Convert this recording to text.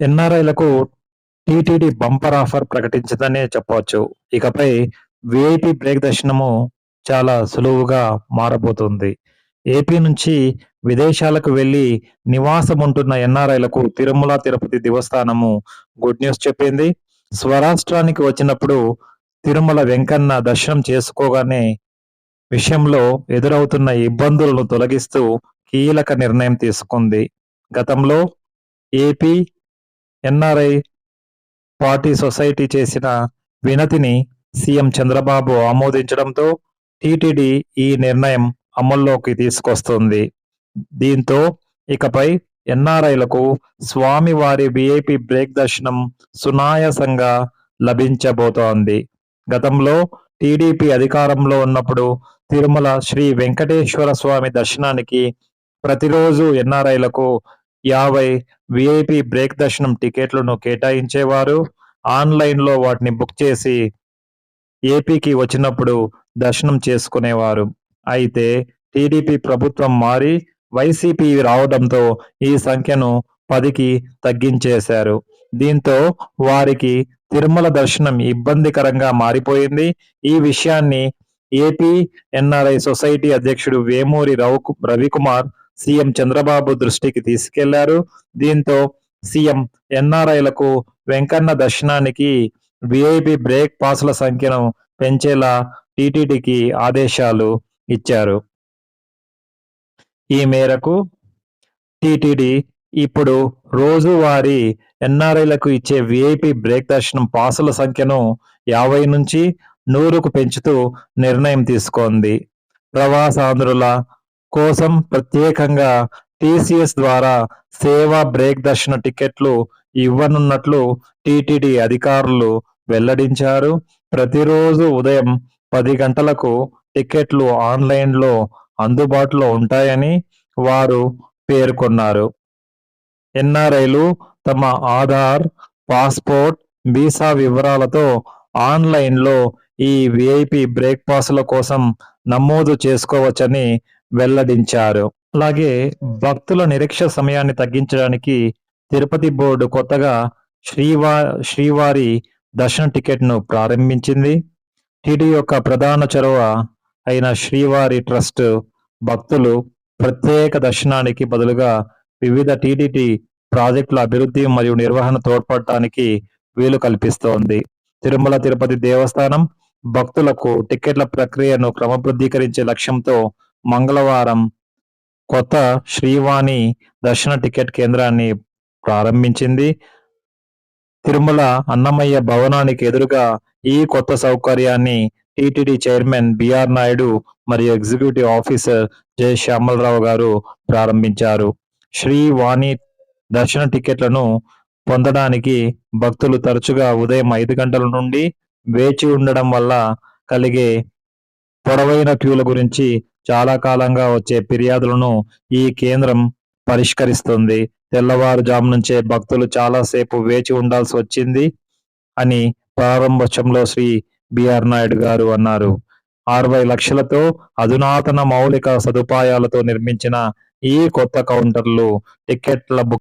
ఎన్ఆర్ఐలకు TTD bumper offer ప్రకటించిందనే చెప్పవచ్చు. ఇకపై వీఐపీ బ్రేక్ దర్శనము చాలా సులువుగా మారబోతుంది. ఏపీ నుంచి విదేశాలకు వెళ్ళి నివాసముంటున్న ఎన్ఆర్ఐలకు తిరుమల తిరుపతి దేవస్థానము గుడ్ న్యూస్ చెప్పింది. స్వరాష్ట్రానికి వచ్చినప్పుడు తిరుమల వెంకన్న దర్శనం చేసుకోగానే విషయంలో ఎదురవుతున్న ఇబ్బందులను తొలగిస్తూ కీలక నిర్ణయం తీసుకుంది. గతంలో ఏపీ ఎన్ఆర్ఐ పార్టీ సొసైటీ చేసిన వినతిని సీఎం చంద్రబాబు ఆమోదించడంతో టీటీడీ ఈ నిర్ణయం అమల్లోకి తీసుకొస్తుంది. దీంతో ఇకపై ఎన్ఆర్ఐలకు స్వామివారి విఐపి బ్రేక్ దర్శనం సునాయాసంగా లభించబోతోంది. గతంలో టీడీపీ అధికారంలో ఉన్నప్పుడు తిరుమల శ్రీ వెంకటేశ్వర స్వామి దర్శనానికి ప్రతిరోజు ఎన్ఆర్ఐలకు యాభై వీఐపీ బ్రేక్ దర్శనం టికెట్లను కేటాయించేవారు. ఆన్లైన్లో వాటిని బుక్ చేసి ఏపీకి వచ్చినప్పుడు దర్శనం చేసుకునేవారు. అయితే టీడీపీ ప్రభుత్వం మారి వైసీపీ రావడంతో ఈ సంఖ్యను పదికి తగ్గించేశారు. దీంతో వారికి తిరుమల దర్శనం ఇబ్బందికరంగా మారిపోయింది. ఈ విషయాన్ని ఏపీ ఎన్ఆర్ఐ సొసైటీ అధ్యక్షుడు వేమూరి రవు రవికుమార్ సీఎం చంద్రబాబు దృష్టికి తీసుకెళ్ళారు. దీంతో సీఎం ఎన్ఆర్ఐలకు వెంకన్న దర్శనానికి విఐపి బ్రేక్ పాస్ల సంఖ్యను పెంచేలా టీటీడీకి ఆదేశాలు ఇచ్చారు. ఈ మేరకు టీటీడీ ఇప్పుడు రోజువారీ ఎన్ఆర్ఐలకు ఇచ్చే విఐపి బ్రేక్ దర్శనం పాసుల సంఖ్యను యాభై నుంచి నూరుకు పెంచుతూ నిర్ణయం తీసుకోంది ప్రవాసాంధ్రుల కోసం ప్రత్యేకంగా టీసీఎస్ ద్వారా సేవా బ్రేక్ దర్శన టికెట్లు ఇవ్వనున్నట్లు టీటీడీ అధికారులు వెల్లడించారు. ప్రతిరోజు ఉదయం పది గంటలకు టికెట్లు ఆన్లైన్లో అందుబాటులో ఉంటాయని వారు పేర్కొన్నారు. ఎన్ఆర్ఐలు తమ ఆధార్, పాస్పోర్ట్, వీసా వివరాలతో ఆన్లైన్లో ఈ వీఐపీ బ్రేక్ పాసుల కోసం నమోదు చేసుకోవచ్చని వెల్లడించారు. అలాగే భక్తుల నిరీక్ష సమయాన్ని తగ్గించడానికి తిరుపతి బోర్డు కొత్తగా శ్రీవా శ్రీవారి దర్శన టికెట్ను ప్రారంభించింది. టీటీడీ యొక్క ప్రధాన చొరవ అయిన శ్రీవారి ట్రస్ట్ భక్తులు ప్రత్యేక దర్శనానికి బదులుగా వివిధ టీటీడీ ప్రాజెక్టుల అభివృద్ధి మరియు నిర్వహణ తోడ్పడటానికి వీలు కల్పిస్తోంది. తిరుమల తిరుపతి దేవస్థానం భక్తులకు టికెట్ల ప్రక్రియను క్రమబద్ధీకరించే లక్ష్యంతో మంగళవారం కొత్త శ్రీవాణి దర్శన టికెట్ కేంద్రాన్ని ప్రారంభించింది. తిరుమల అన్నమయ్య భవనానికి ఎదురుగా ఈ కొత్త సౌకర్యాన్ని టీటీడీ చైర్మన్ బీఆర్ నాయుడు మరియు ఎగ్జిక్యూటివ్ ఆఫీసర్ జె శ్యామలరావు గారు ప్రారంభించారు. శ్రీవాణి దర్శన టికెట్లను పొందడానికి భక్తులు తరచుగా ఉదయం ఐదు గంటల నుండి వేచి ఉండడం వల్ల కలిగే పొడవైన క్యూల గురించి చాలా కాలంగా వచ్చే ఫిర్యాదులను ఈ కేంద్రం పరిష్కరిస్తుంది. తెల్లవారుజాము నుంచే భక్తులు చాలా సేపు వేచి ఉండాల్సి వచ్చింది అని ప్రారంభోత్సవంలో శ్రీ బిఆర్ నాయుడు గారు అన్నారు. అరవై లక్షలతో అధునాతన మౌలిక సదుపాయాలతో నిర్మించిన ఈ కొత్త కౌంటర్లు టికెట్ల బుక్